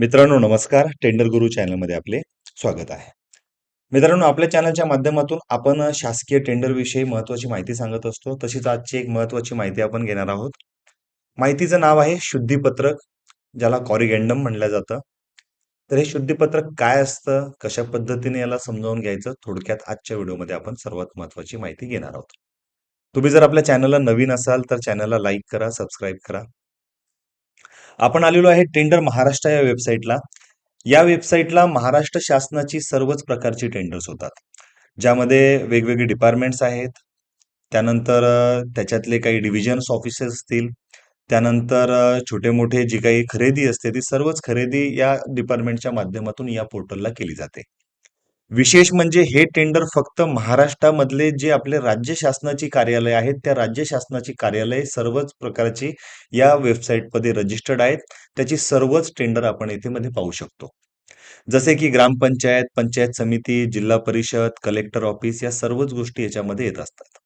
मित्रांनो नमस्कार. टेंडर गुरु चॅनलमध्ये आपले स्वागत आहे. मित्रांनो आपल्या चॅनलच्या माध्यमातून आपण शासकीय टेंडर विषयी महत्वाची माहिती सांगत असतो. तशीच आजची एक महत्वाची माहिती आपण घेणार आहोत. माहितीचं नाव आहे शुद्धीपत्रक ज्याला कॉरिगेंडम म्हणलं जातं. तर हे शुद्धीपत्रक काय असतं? कशा पद्धतीने याला समजावून घ्यायचं? थोडक्यात आजच्या व्हिडिओमध्ये आपण सर्वात महत्वाची माहिती घेणार आहोत. तुम्ही जर आपल्या चॅनलला नवीन असाल तर चॅनलला लाईक करा सबस्क्राईब करा. आपण आलेलो आहे टेंडर महाराष्ट्र या वेबसाईटला या वेबसाईटला महाराष्ट्र शासनाची सर्वच प्रकारची टेंडर्स होतात. ज्यामध्ये वेगवेगळे डिपार्टमेंट्स आहेत. त्यानंतर त्याच्यातले काही डिव्हिजन्स ऑफिसेस असतील. त्यानंतर छोटे मोठे जी काही खरेदी असते ती सर्वच खरेदी या डिपार्टमेंटच्या माध्यमातून या पोर्टलला केली जाते. विशेष म्हणजे हे टेंडर फक्त महाराष्ट्रामधले जे आपले राज्य शासनाची कार्यालय आहेत त्या राज्य शासनाची कार्यालय सर्वच प्रकारची या वेबसाईटमध्ये रजिस्टर्ड आहेत. त्याची सर्वच टेंडर आपण येथे मध्ये पाहू शकतो. जसे की ग्रामपंचायत पंचायत समिती जिल्हा परिषद कलेक्टर ऑफिस या सर्वच गोष्टी याच्यामध्ये येत असतात.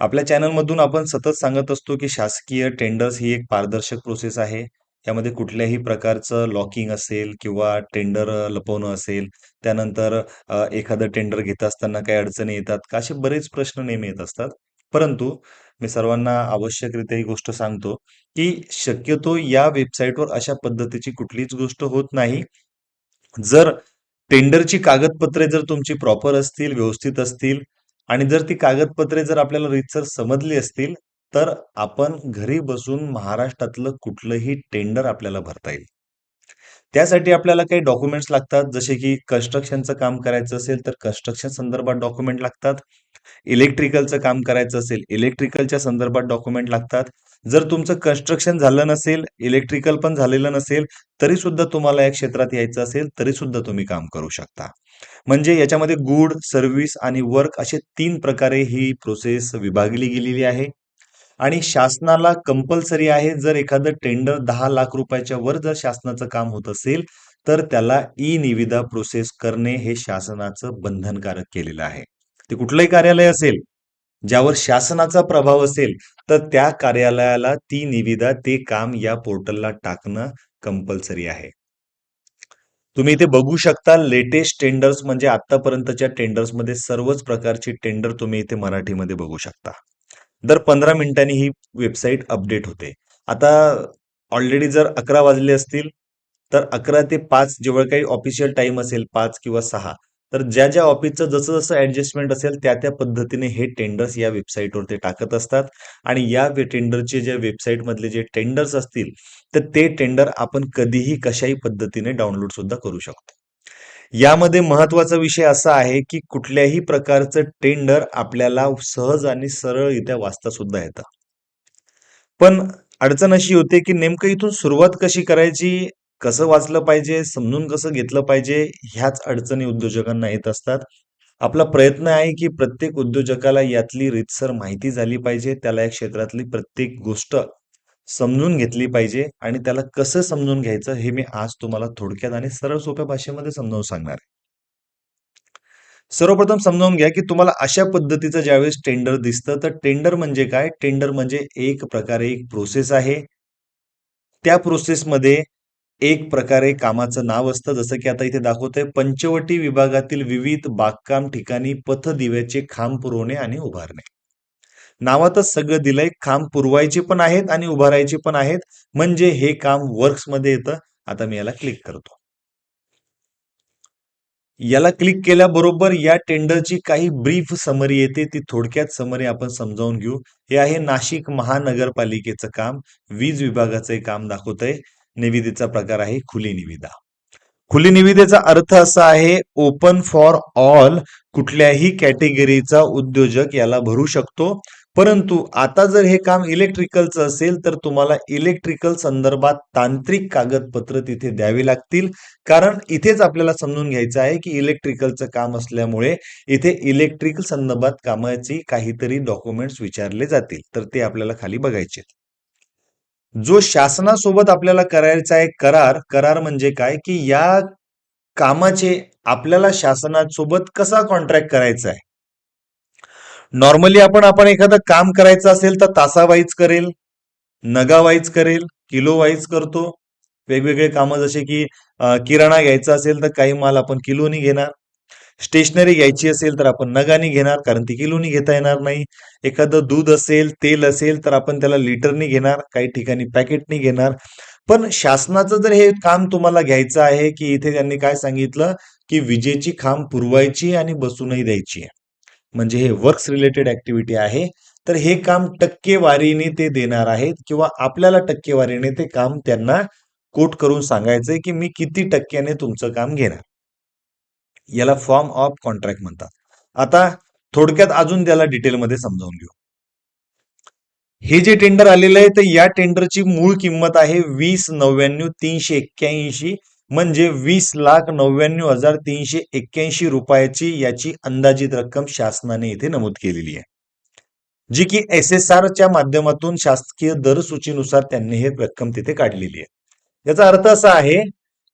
आपल्या चॅनलमधून आपण सतत सांगत असतो की शासकीय टेंडर्स ही एक पारदर्शक प्रोसेस आहे. यामध्ये कुठल्याही प्रकारचं लॉकिंग असेल किंवा टेंडर लपवणं असेल त्यानंतर अ, एखादं टेंडर घेत असताना काही अडचणी येतात का? असे बरेच प्रश्न नेहमी येत असतात. परंतु मी सर्वांना आवश्यकरित्या ही गोष्ट सांगतो की शक्यतो या वेबसाईटवर अशा पद्धतीची कुठलीच गोष्ट होत नाही. जर टेंडरची कागदपत्रे जर तुमची प्रॉपर असतील व्यवस्थित असतील आणि जर ती कागदपत्रे जर आपल्याला रीतसर समजली असतील तर आपण घरी बसून महाराष्ट्रातलं कुठलंही टेंडर आपल्याला भरता येईल. त्यासाठी आपल्याला काही डॉक्युमेंट्स लागतात जसे की कन्स्ट्रक्शनचं काम करायचं असेल तर कन्स्ट्रक्शन संदर्भात डॉक्युमेंट लागतात. इलेक्ट्रिकलचं काम करायचं असेल इलेक्ट्रिकलच्या संदर्भात डॉक्युमेंट लागतात. जर तुमचं कन्स्ट्रक्शन झालं नसेल इलेक्ट्रिकल पण झालेलं नसेल तरी सुद्धा तुम्हाला या क्षेत्रात यायचं असेल तरी सुद्धा तुम्ही काम करू शकता. म्हणजे याच्यामध्ये गुड सर्व्हिस आणि वर्क असे तीन प्रकारे ही प्रोसेस विभागली गेलेली आहे. आणि शासनाला कंपल्सरी आहे जर एखादं टेंडर दहा लाख रुपयाच्या वर जर शासनाचं काम होत असेल तर त्याला ई निविदा प्रोसेस करणे हे शासनाचं बंधनकारक केलेलं आहे. ते कुठलंही कार्यालय असेल ज्यावर शासनाचा प्रभाव असेल तर त्या कार्यालयाला ती निविदा ते काम या पोर्टलला टाकणं कंपल्सरी आहे. तुम्ही इथे बघू शकता लेटेस्ट टेंडर्स म्हणजे आतापर्यंतच्या टेंडर्समध्ये सर्वच प्रकारची टेंडर तुम्ही इथे मराठीमध्ये बघू शकता. दर पंधरा मिनिटांनी ही वेबसाईट अपडेट होते. आता ऑलरेडी जर अकरा वाजले असतील तर अकरा ते पाच जेवढं काही ऑफिशियल टाइम असेल पाच किंवा सहा तर ज्या ज्या ऑफिसचं जसं जसं ऍडजस्टमेंट असेल त्या त्या पद्धतीने हे टेंडर्स या वेबसाईटवर ते टाकत असतात. आणि या टेंडरचे ज्या वेबसाईटमधले जे टेंडर्स असतील तर ते टेंडर आपण कधीही कशाही पद्धतीने डाउनलोड सुद्धा करू शकतो. यामध्ये महत्त्वाचा विषय असा आहे की कुठल्याही प्रकारचं टेंडर आपल्याला सहज आणि सरळरित्या वाचता सुद्धा येतं. पण अडचण अशी होते की नेमकं इथून सुरुवात कशी करायची कसं वाचलं पाहिजे समजून कसं घेतलं पाहिजे ह्याच अडचणी उद्योजकांना येत असतात. आपला प्रयत्न आहे की प्रत्येक उद्योजकाला यातली रीतसर माहिती झाली पाहिजे त्याला या क्षेत्रातली प्रत्येक गोष्ट समजून घेतली पाहिजे आणि त्याला कसं समजून घ्यायचं हे मी आज तुम्हाला थोडक्यात आणि सरळ सोप्या भाषेमध्ये समजावून सांगणार आहे. सर्वप्रथम समजावून घ्या की तुम्हाला अशा पद्धतीचं ज्यावेळेस टेंडर दिसतं तर टेंडर म्हणजे काय? टेंडर म्हणजे एक प्रकारे एक प्रोसेस आहे. त्या प्रोसेसमध्ये एक प्रकारे कामाचं नाव असतं. जसं की आता इथे दाखवतंय पंचवटी विभागातील विविध बागकाम ठिकाणी पथदिव्याचे खांब पुरवणे आणि उभारणे. नावातच सगळं दिलंय. काम पुरवायचे पण आहेत आणि उभारायचे पण आहेत. म्हणजे हे काम वर्क्समध्ये येतं. आता मी याला क्लिक करतो. याला क्लिक केल्याबरोबर या टेंडरची काही ब्रीफ समरी येते. ती थोडक्यात समरी आपण समजावून घेऊ. हे आहे नाशिक महानगरपालिकेचं काम. वीज विभागाचं काम दाखवतंय. निविदेचा प्रकार आहे खुली निविदा. खुली निविदेचा अर्थ असा आहे ओपन फॉर ऑल कुठल्याही कॅटेगरीचा उद्योजक याला भरू शकतो. परंतु आता जर हे काम इलेक्ट्रिकलचं असेल तर तुम्हाला इलेक्ट्रिकल संदर्भात तांत्रिक कागदपत्र तिथे द्यावी लागतील. कारण इथेच आपल्याला समजून घ्यायचं आहे की इलेक्ट्रिकलचं काम असल्यामुळे इथे इलेक्ट्रिकल संदर्भात कामाची काहीतरी डॉक्युमेंट्स विचारले जातील. तर ते आपल्याला खाली बघायचे. जो शासनासोबत आपल्याला करायचा आहे करार करार म्हणजे काय? की या कामाचे आपल्याला शासनासोबत कसा कॉन्ट्रॅक्ट करायचा आहे? नॉर्मली आपण आपण एखादं काम करायचं असेल तर तासावाईज करेल नगावाईज करेल किलो वाईज करतो. वेगवेगळे कामं जसे की किराणा घ्यायचा असेल तर काही माल आपण किलोनी घेणार. स्टेशनरी घ्यायची असेल तर आपण नगानी घेणार कारण ती किलोनी घेता येणार नाही. एखादं दूध असेल तेल असेल तर आपण त्याला लिटरनी घेणार काही ठिकाणी पॅकेटनी घेणार. पण शासनाचं जर हे काम तुम्हाला घ्यायचं आहे की इथे त्यांनी काय सांगितलं की विजेची खांब पुरवायची आणि बसूनही द्यायची आहे. म्हणजे हे वर्क्स रिलेटेड ऍक्टिव्हिटी आहे तर हे काम टक्केवारीने ते देणार आहेत किंवा आपल्याला टक्केवारीने ते काम त्यांना कोट करून सांगायचंय की मी किती टक्क्याने तुमचं काम घेणार. याला फॉर्म ऑफ कॉन्ट्रॅक्ट म्हणतात. आता थोडक्यात अजून त्याला डिटेलमध्ये समजावून घेऊ. हे जे टेंडर आलेलं आहे तर या टेंडरची मूळ किंमत आहे वीस नव्याण्णव तीनशे एक्क्याऐंशी. म्हणजे वीस लाख नव्याण्णव हजार तीनशे एक्क्याऐंशी रुपयाची याची अंदाजित रक्कम शासनाने इथे नमूद केलेली आहे. जी की एस एस च्या माध्यमातून शासकीय दर सूचीनुसार त्यांनी हे रक्कम तिथे काढलेली आहे. याचा अर्थ असा आहे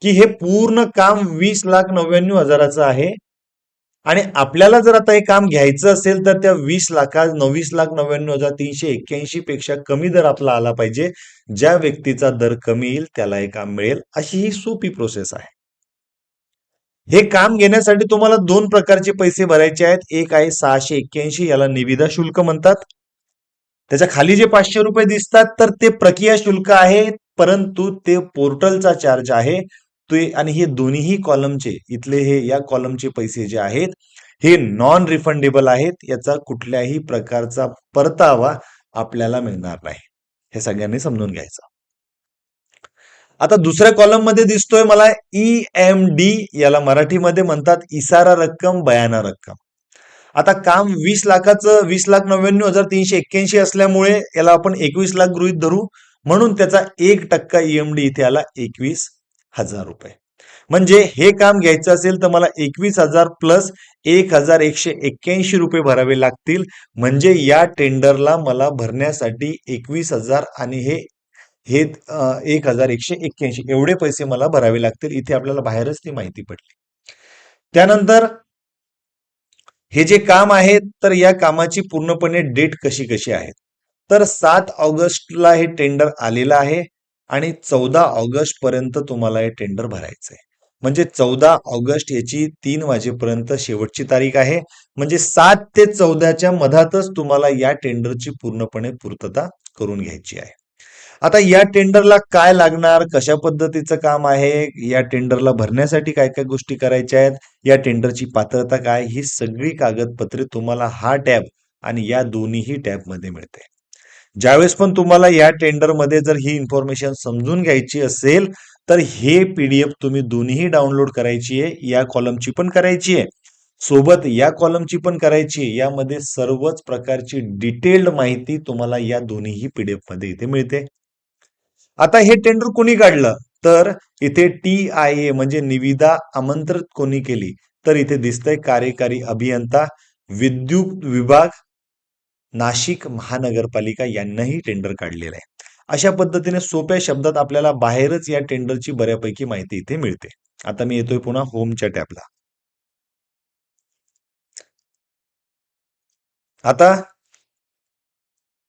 की हे पूर्ण काम वीस लाख नव्याण्णव हजाराचं आहे. आणि आपल्याला जर आता हे काम घ्यायचं असेल तर त्या वीस लाखा नव्वीस लाख नव्याण्णव हजार तीनशे एक्क्याऐंशी पेक्षा कमी दर आपला आला पाहिजे. ज्या व्यक्तीचा दर कमी येईल त्याला हे काम मिळेल. अशी ही सोपी प्रोसेस आहे. हे काम घेण्यासाठी तुम्हाला दोन प्रकारचे पैसे भरायचे आहेत. एक आहे सहाशे एक्क्याऐंशी याला निविदा शुल्क म्हणतात. त्याच्याखाली जे पाचशे रुपये दिसतात तर ते प्रक्रिया शुल्क आहे परंतु ते पोर्टलचा चार्ज आहे. ते आणि हे दोन्ही कॉलमचे इथले हे या कॉलमचे पैसे जे आहेत हे नॉन रिफंडेबल आहेत याचा कुठल्याही प्रकारचा परतावा आपल्याला मिळणार नाही. हे सगळ्यांनी समजून घ्यायचं. आता दुसऱ्या कॉलममध्ये दिसतोय मला ई एम डी याला मराठीमध्ये म्हणतात इसारा रक्कम बयाना रक्कम. आता काम वीस लाखाचं वीस लाख नव्याण्णव हजार तीनशे एक्क्याऐंशी असल्यामुळे याला आपण एकवीस लाख गृहीत धरू म्हणून त्याचा एक टक्का ईएमडी इथे आला एकवीस हजार रुपये. म्हणजे हे काम घ्यायचं असेल तर मला एकवीस हजार प्लस एक हजार एकशे एक्क्याऐंशी रुपये भरावे लागतील. म्हणजे या टेंडरला मला भरण्यासाठी एकवीस हजार आणि हे हे एक हजार एकशे एक्क्याऐंशी एवढे पैसे मला भरावे लागतील. इथे आपल्याला बाहेरच ती माहिती पडली. त्यानंतर हे जे काम आहे तर या कामाची पूर्णपणे डेट कशी कशी आहे? तर सात ऑगस्टला हे टेंडर आलेलं आहे. आणि चौदा ऑगस्ट पर्यंत तुम्हाला हे टेंडर भरायचं आहे म्हणजे चौदा ऑगस्ट याची तीन वाजेपर्यंत शेवटची तारीख आहे. म्हणजे सात ते चौदाच्या मधातच तुम्हाला या टेंडरची पूर्णपणे पूर्तता करून घ्यायची आहे. आता या टेंडरला काय लागणार कशा पद्धतीचं काम आहे या टेंडरला भरण्यासाठी काय काय गोष्टी करायच्या आहेत या टेंडरची पात्रता काय ही सगळी कागदपत्रे तुम्हाला हा टॅब आणि या दोन्हीही टॅबमध्ये मिळते. ज्यावेळेस पण तुम्हाला या टेंडरमध्ये जर ही इन्फॉर्मेशन समजून घ्यायची असेल तर हे पीडीएफ तुम्ही दोन्ही डाउनलोड करायची आहे या कॉलमची पण करायची आहे. सोबत या कॉलमची पण करायची आहे. यामध्ये सर्वच प्रकारची डिटेल्ड माहिती तुम्हाला या दोन्ही पीडीएफमध्ये इथे मिळते. आता हे टेंडर कोणी काढलं? तर इथे टी आय ए म्हणजे निविदा आमंत्रित कोणी केली? तर इथे दिसतंय कार्यकारी अभियंता विद्युत विभाग नाशिक महानगरपालिका यांनाही टेंडर काढलेलं आहे. अशा पद्धतीने सोप्या शब्दात आपल्याला बाहेरच या टेंडरची बऱ्यापैकी माहिती इथे मिळते. आता मी येतोय पुन्हा होमच्या टॅबला. आता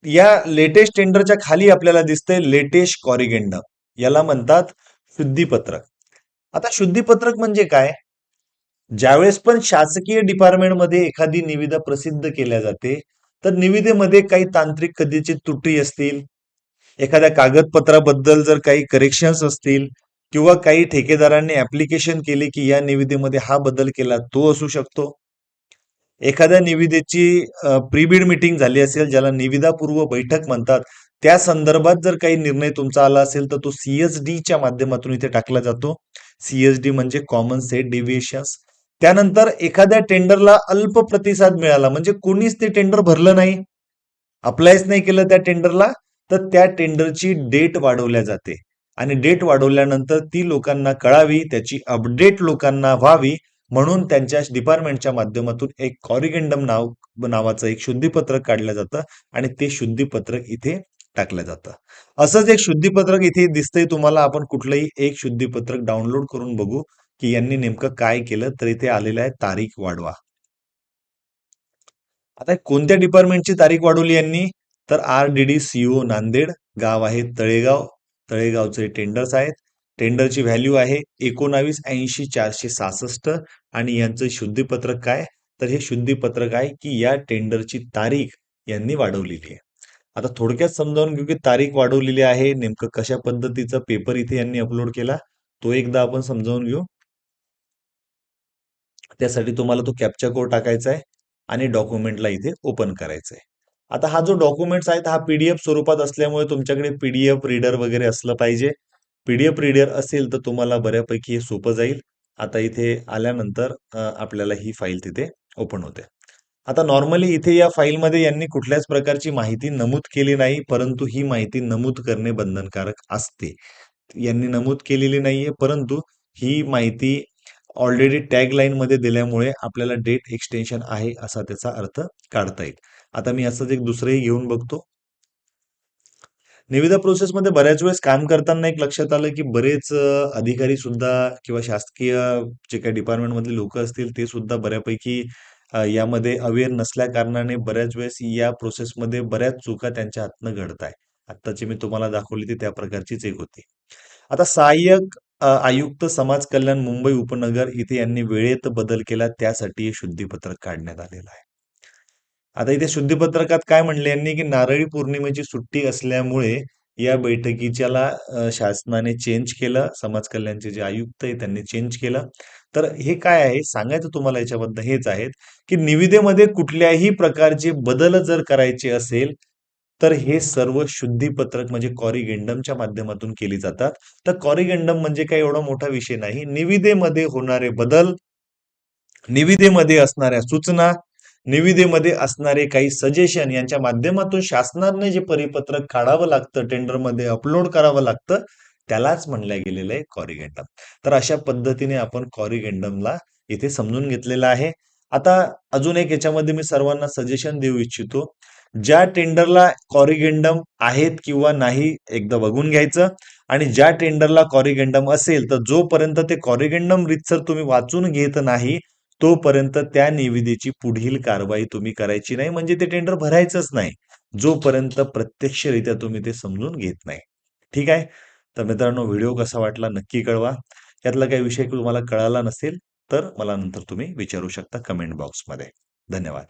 या लेटेस्ट टेंडरच्या खाली आपल्याला दिसतंय लेटेस्ट कॉरिगेंडम याला म्हणतात शुद्धीपत्रक. आता शुद्धीपत्रक म्हणजे काय? ज्यावेळेस पण शासकीय डिपार्टमेंटमध्ये एखादी निविदा प्रसिद्ध केल्या जाते तर निविदेमध्ये काही तांत्रिक कधीची त्रुटी असतील एखाद्या कागदपत्राबद्दल जर काही करेक्शन्स असतील किंवा काही ठेकेदारांनी ऍप्लिकेशन केले की या निविदेमध्ये हा बदल केला तो असू शकतो. एखाद्या निविदेची प्रीबीड मीटिंग झाली असेल ज्याला निविदापूर्व बैठक म्हणतात त्या संदर्भात जर काही निर्णय तुमचा आला असेल तर तो सीएसडीच्या माध्यमातून इथे टाकला जातो. सीएसडी म्हणजे कॉमन सेट डेव्हिएशन्स त्यानंतर एखाद्या टेंडरला अल्प प्रतिसाद मिळाला म्हणजे कोणीच ते टेंडर भरलं नाही. अप्लायच नाही केलं त्या टेंडरला तर त्या टेंडरची डेट वाढवल्या जाते. आणि डेट वाढवल्यानंतर ती लोकांना कळावी त्याची अपडेट लोकांना व्हावी म्हणून त्यांच्या डिपार्टमेंटच्या माध्यमातून एक कॉरिगेंडम नाव नावाचं एक शुद्धीपत्रक काढलं जातं आणि ते शुद्धीपत्रक इथे टाकलं जातं. असंच एक शुद्धीपत्रक इथे दिसतंय तुम्हाला आपण कुठलंही एक शुद्धीपत्रक डाउनलोड करून बघू. की यांनी नेमकं काय केलं तर इथे आलेलं आहे तारीख वाढवा. आता कोणत्या डिपार्टमेंटची तारीख वाढवली यांनी? तर R D D CO Nanded गाव आहे तळेगाव. तळेगावचे टेंडर्स आहेत. टेंडरची व्हॅल्यू आहे एकोणावीस ऐंशी चारशे सहासष्ट. आणि यांचं शुद्धीपत्रक काय? तर हे शुद्धीपत्रक आहे की या टेंडरची तारीख यांनी वाढवलेली आहे. आता थोडक्यात समजावून घेऊ की तारीख वाढवलेली आहे नेमकं कशा पद्धतीचा पेपर इथे यांनी अपलोड केला तो एकदा आपण समजावून घेऊ. त्यासाठी तुम्हाला तो कॅप्चा कोड टाकायचा आहे आणि डॉक्युमेंटला इथे ओपन करायचं आहे. आता हा जो डॉक्युमेंट्स आहे हा पीडीएफ स्वरूपात असल्यामुळे तुमच्याकडे पीडीएफ रीडर वगैरे असलं पाहिजे. पीडीएफ रीडर असेल तर तुम्हाला बऱ्यापैकी हे सोपं जाईल. आता इथे आल्यानंतर आपल्याला ही फाईल तिथे ओपन होते. आता नॉर्मली इथे या फाईलमध्ये यांनी कुठल्याच प्रकारची माहिती नमूद केली नाही परंतु ही माहिती नमूद करणे बंधनकारक असते. यांनी नमूद केलेली नाहीये परंतु ही माहिती ऑलरेडी टॅग लाईन मध्ये दिल्यामुळे आपल्याला डेट एक्सटेन्शन आहे असा त्याचा अर्थ काढता येईल. आता मी असंच एक दुसरंही घेऊन बघतो. निविदा प्रोसेसमध्ये बऱ्याच वेळेस काम करताना एक लक्षात आलं की बरेच अधिकारी सुद्धा किंवा शासकीय जे काही डिपार्टमेंटमधले लोक असतील ते सुद्धा बऱ्यापैकी यामध्ये अवेअर नसल्या कारणाने बऱ्याच वेळेस या प्रोसेसमध्ये बऱ्याच चुका त्यांच्या हातनं घडत आहे आत्ताची मी तुम्हाला दाखवली ती त्या प्रकारचीच एक होती. आता सहाय्यक आयुक्त समाज कल्याण मुंबई उपनगर इथे यांनी वेळेत बदल केला त्यासाठी हे शुद्धीपत्रक काढण्यात आलेलं आहे. आता इथे शुद्धीपत्रकात काय म्हणले यांनी की नारळी पौर्णिमेची सुट्टी असल्यामुळे या बैठकीच्याला शासनाने चेंज केलं समाज कल्याणचे जे आयुक्त आहे त्यांनी चेंज केलं. तर हे काय आहे? सांगायचं तुम्हाला याच्याबद्दल हेच आहेत की निविदेमध्ये कुठल्याही प्रकारचे बदल जर करायचे असेल तर हे सर्व शुद्धीपत्रक म्हणजे कॉरिगेंडमच्या माध्यमातून केली जातात. तर कॉरिगेंडम म्हणजे काही एवढा मोठा विषय नाही. निविदेमध्ये होणारे बदल निविदेमध्ये असणाऱ्या सूचना निविदेमध्ये असणारे काही सजेशन यांच्या माध्यमातून शासनाने जे परिपत्रक काढावं लागतं टेंडरमध्ये अपलोड करावं लागतं त्यालाच म्हणलं गेलेलं आहे कॉरिगेंडम. तर अशा पद्धतीने आपण कॉरिगेंडमला इथे समजून घेतलेलं आहे. आता अजून एक याच्यामध्ये मी सर्वांना सजेशन देऊ इच्छितो. ज्या टेंडरला कॉरिगेंडम आहेत किंवा नाही एकदा बघून घ्यायचं. आणि ज्या टेंडरला कॉरिगेंडम असेल तर जोपर्यंत ते कॉरिगेंडम रितसर तुम्ही वाचून घेत नाही तोपर्यंत त्या निविदेची पुढील कारवाई तुम्ही करायची नाही. म्हणजे ते टेंडर भरायचंच नाही. जोपर्यंत प्रत्यक्षरित्या तुम्ही ते समजून घेत नाही. ठीक आहे? तर मित्रांनो व्हिडिओ कसा वाटला नक्की कळवा. यातला काही विषय तुम्हाला कळाला नसेल तर मला नंतर तुम्ही विचारू शकता कमेंट बॉक्समध्ये. धन्यवाद.